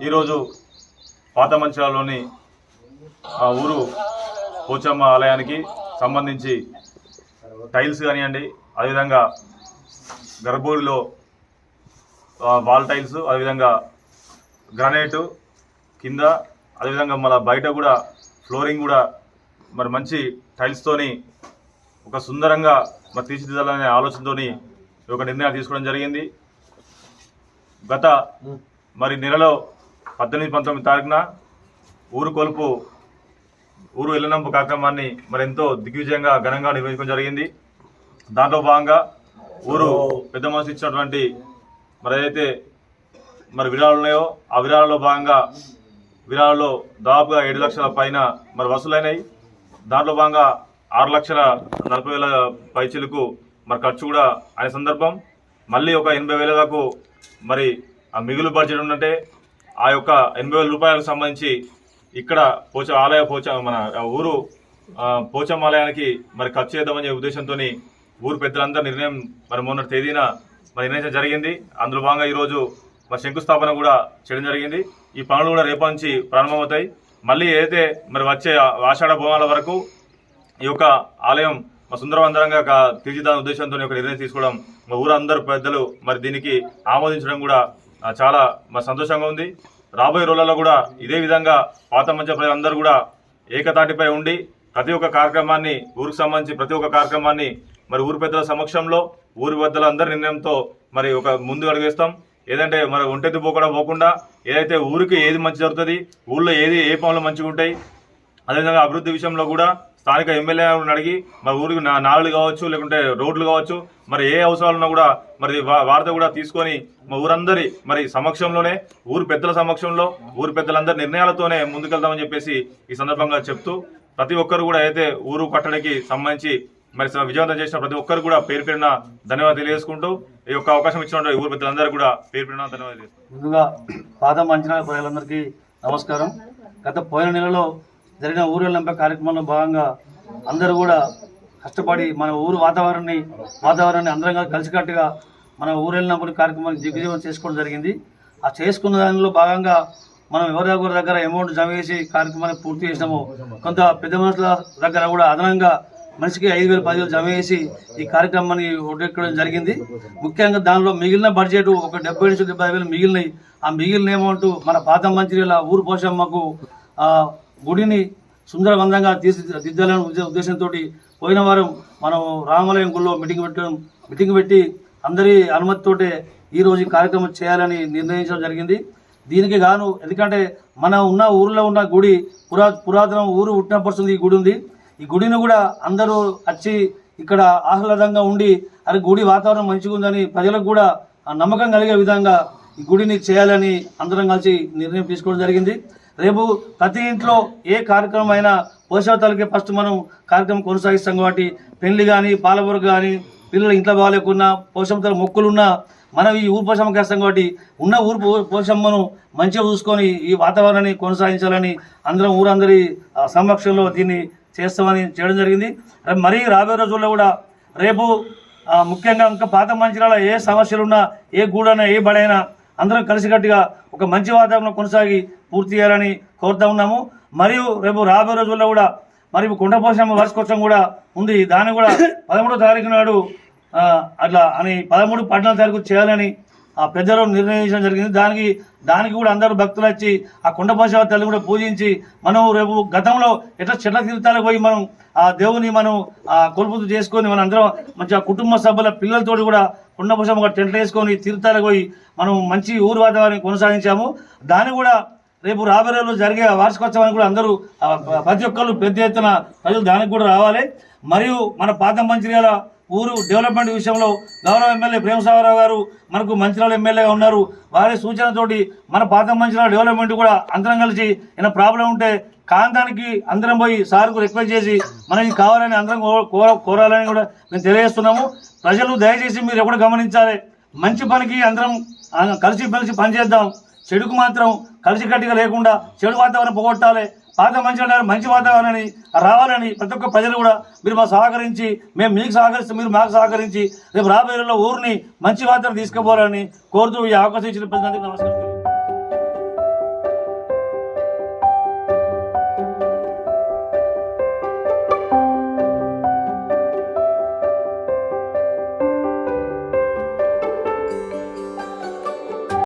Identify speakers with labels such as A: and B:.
A: ఈరోజు పాత మంచిరాలోని ఆ ఊరు పోచమ్మ ఆలయానికి సంబంధించి టైల్స్ కానివ్వండి అదేవిధంగా గర్భగుడిలో వాల్ టైల్స్ అదేవిధంగా గ్రనైటు కింద అదేవిధంగా మన బయట కూడా ఫ్లోరింగ్ కూడా మరి మంచి టైల్స్తోని ఒక సుందరంగా మరి తీర్చిదిద్దాలనే ఆలోచనతోని ఒక నిర్ణయం తీసుకోవడం జరిగింది. గత మరి నెలలో పద్దెనిమిది పంతొమ్మిది తారీఖున ఊరు కొలుపు ఊరు ఎల్లనంపు కార్యక్రమాన్ని మరి ఎంతో దిగ్విజయంగా ఘనంగా నిర్వహించడం జరిగింది. దాంట్లో భాగంగా ఊరు పెద్ద మనసు ఇచ్చినటువంటి మరి ఏదైతే మరి విరాళాలు ఉన్నాయో ఆ విరాళాల్లో భాగంగా విరాళాల్లో దాదాపుగా ఏడు లక్షల పైన మరి వసూలైనాయి. దాంట్లో భాగంగా ఆరు లక్షల నలభై వేల పైచీలకు మరి ఖర్చు కూడా అనే సందర్భం. మళ్ళీ ఒక ఎనభై వేల దాకా మరి ఆ మిగులు బడ్జెట్ ఉందంటే ఆ యొక్క ఎనభై వేల రూపాయలకు సంబంధించి ఇక్కడ పోచ ఆలయ పోచ మన ఊరు ఆ, ఆలయానికి మరి ఖర్చు చేద్దామనే ఉద్దేశంతో ఊరు పెద్దలందరూ నిర్ణయం మరి మొన్నటి తేదీన మరి నిర్ణయించడం జరిగింది. అందులో భాగంగా ఈరోజు మరి శంకుస్థాపన కూడా చేయడం జరిగింది. ఈ పనులు కూడా రేపటి నుంచి ప్రారంభమవుతాయి. మళ్ళీ ఏదైతే మరి వచ్చే ఆషాఢ భూమాల వరకు ఈ యొక్క ఆలయం మా సుందరవందరంగా తీర్చిదాని ఉద్దేశంతో ఒక నిర్ణయం తీసుకోవడం మా ఊరందరూ పెద్దలు మరి దీనికి ఆమోదించడం కూడా చాలా మా సంతోషంగా ఉంది. రాబోయే రోజులలో కూడా ఇదే విధంగా పాత మంచి ప్రజలందరూ కూడా ఏకతాటిపై ఉండి ప్రతి ఒక్క కార్యక్రమాన్ని ఊరికి సంబంధించి ప్రతి ఒక్క కార్యక్రమాన్ని మరి ఊరి పెద్దల సమక్షంలో ఊరి పెద్దల అందరి నిర్ణయంతో మరి ఒక ముందు అడుగేస్తాం. ఏదంటే మరి ఒంటెత్తి పోకుండా పోకుండా ఏదైతే ఊరికి ఏది మంచి జరుగుతుంది ఊళ్ళో ఏది ఏ పనులు మంచిగా ఉంటాయి అదేవిధంగా అభివృద్ధి విషయంలో కూడా స్థానిక ఎమ్మెల్యేలను అడిగి మరి ఊరికి నా- కావచ్చు లేకుంటే రోడ్లు కావచ్చు మరి ఏ అవసరాలు ఉన్నా కూడా మరి వార్త కూడా తీసుకొని మా ఊరందరి మరి సమక్షంలోనే ఊరు పెద్దల సమక్షంలో ఊరు పెద్దలందరి నిర్ణయాలతోనే ముందుకెళ్దామని చెప్పేసి ఈ సందర్భంగా చెప్తూ ప్రతి ఒక్కరు కూడా అయితే ఊరు కట్టడికి సంబంధించి మరి స- విజయవంతం చేసిన ప్రతి ఒక్కరు కూడా పేరు పేరున ధన్యవాదాలు తెలియజేసుకుంటూ ఈ యొక్క అవకాశం ఇచ్చినటువంటి ఊరు పెద్దలందరూ కూడా పేరు పేరున ధన్యవాదాలు
B: ముందుగా పాద మంచినాల ప్రజలందరికీ నమస్కారం. గత పోయిన నెలలో జరిగిన ఊరు కార్యక్రమంలో భాగంగా అందరూ కూడా కష్టపడి మన ఊరు వాతావరణాన్ని వాతావరణాన్ని అందరం కలిసికట్టుగా మన ఊరు వెళ్ళినప్పుడు కార్యక్రమాన్ని దిగ్విజయం చేసుకోవడం జరిగింది. ఆ చేసుకున్న దానిలో భాగంగా మనం ఎవరి దగ్గర అమౌంట్ జమ చేసి కార్యక్రమాన్ని పూర్తి చేసినామో కొంత పెద్ద మనుషుల దగ్గర కూడా అదనంగా మనిషికి ఐదు వేలు పదివేలు జమ చేసి ఈ కార్యక్రమాన్ని ఒడ్డెక్కడం జరిగింది. ముఖ్యంగా దానిలో మిగిలిన బడ్జెట్ ఒక డెబ్బై నుంచి డెబ్బై వేలు మిగిలినాయి. ఆ మిగిలిన అమౌంట్ మన పాత మంచిర్యాల ఊరు పోషమ్మకు గుడిని సుందరవంతంగా తీర్చిదిద్దాలనే ఉద్దే- ఉద్దేశంతో పోయిన వారం మనం రామాలయం గుళ్ళో మీటింగ్ పెట్టడం మీటింగ్ పెట్టి అందరి అనుమతితోటే ఈ రోజు ఈ కార్యక్రమం చేయాలని నిర్ణయించడం జరిగింది. దీనికి గాను ఎందుకంటే మన ఉన్న ఊరిలో ఉన్న గుడి పురా పురాతన ఊరు పుట్టినపరుస్తుంది ఈ గుడి ఉంది. ఈ గుడిని కూడా అందరూ వచ్చి ఇక్కడ ఆహ్లాదంగా ఉండి అరే గుడి వాతావరణం మంచిగా ఉందని ప్రజలకు కూడా నమ్మకం కలిగే విధంగా ఈ గుడిని చేయాలని అందరం కలిసి నిర్ణయం తీసుకోవడం జరిగింది. రేపు ప్రతి ఇంట్లో ఏ కార్యక్రమం అయినా పోషకతలకి ఫస్ట్ మనం కార్యక్రమం కొనసాగిస్తాం కాబట్టి పెళ్ళి కానీ పాలవరకు కానీ పిల్లలు ఇంట్లో బాగాలేకున్నా పోషకతల మొక్కులున్నా మనం ఈ ఊరు పోషమ్మకి వేస్తాం కాబట్టి ఉన్న ఊరు పోషమ్మను మంచిగా చూసుకొని ఈ వాతావరణాన్ని కొనసాగించాలని అందరం ఊరందరి సంరక్షణలో సమక్షంలో దీన్ని చేస్తామని చేయడం జరిగింది. మరీ రాబోయే రోజుల్లో కూడా రేపు ముఖ్యంగా ఇంకా పాత మంచిరాల ఏ సమస్యలున్నా ఏ గూడైనా ఏ బడైనా అందరం కలిసికట్టుగా ఒక మంచి వాతావరణం కొనసాగి పూర్తి చేయాలని కోరుతా ఉన్నాము. మరియు రేపు రాబోయే రోజుల్లో కూడా మరి కుండపోషణ వార్షికోత్సవం కూడా ఉంది. దాన్ని కూడా పదమూడో తారీఖు నాడు అట్లా అని పదమూడు పద్నాలుగు తారీఖు చేయాలని ఆ పెద్దలు నిర్ణయించడం జరిగింది. దానికి దానికి కూడా అందరూ భక్తులు వచ్చి ఆ కుండపోషవ తల్లి కూడా పూజించి మనం రేపు గతంలో ఎట్లా చెట్ల తీర్థాలకు పోయి మనం ఆ దేవుని మనం ఆ కొలుపుతూ చేసుకొని మన అందరం మంచిగా కుటుంబ సభ్యుల పిల్లలతోటి కూడా కొండపోషమ్మ ఒక టెంట్ వేసుకొని తీర్థాలకు పోయి మనం మంచి ఊరు వాతావరణం కొనసాగించాము. దాన్ని కూడా రేపు రాబోయే రోజుల్లో జరిగే వార్షికోత్సవానికి కూడా అందరూ ప్రతి ఒక్కరు పెద్ద ఎత్తున ప్రజలు దానికి కూడా రావాలి. మరియు మన పాత మంచిర్యాల ఊరు డెవలప్మెంట్ విషయంలో గౌరవ ఎమ్మెల్యే ప్రేమసాగరరావు గారు మనకు మంచిర్యాల ఎమ్మెల్యేగా ఉన్నారు. వారి సూచనతోటి మన పాత మంచిర్యాల డెవలప్మెంట్ కూడా అందరం కలిసి ఏమైనా ప్రాబ్లం ఉంటే కాంతానికి అందరం పోయి సార్కు రిక్వెస్ట్ చేసి మనకి కావాలని అందరం కో- కోర- కోరాలని కూడా మేము తెలియజేస్తున్నాము. ప్రజలు దయచేసి మీరు ఎప్పుడు గమనించాలి. మంచి పనికి అందరం కలిసి మెలిసి పనిచేద్దాం. చెడుకు మాత్రం కలిసికట్టుగా లేకుండా చెడు వాతావరణం పోగొట్టాలి. పాత మంచి మంచి వాతావరణాన్ని రావాలని ప్రతి ఒక్క ప్రజలు కూడా మీరు మాకు సహకరించి మేము మీకు సహకరిస్తే మీరు మాకు సహకరించి రేపు రాబోయే ఊరిని మంచి వాతావరణం తీసుకుపోవాలని కోరుతూ ఈ అవకాశం ఇచ్చిన ప్రజలందరికీ నమస్కారం.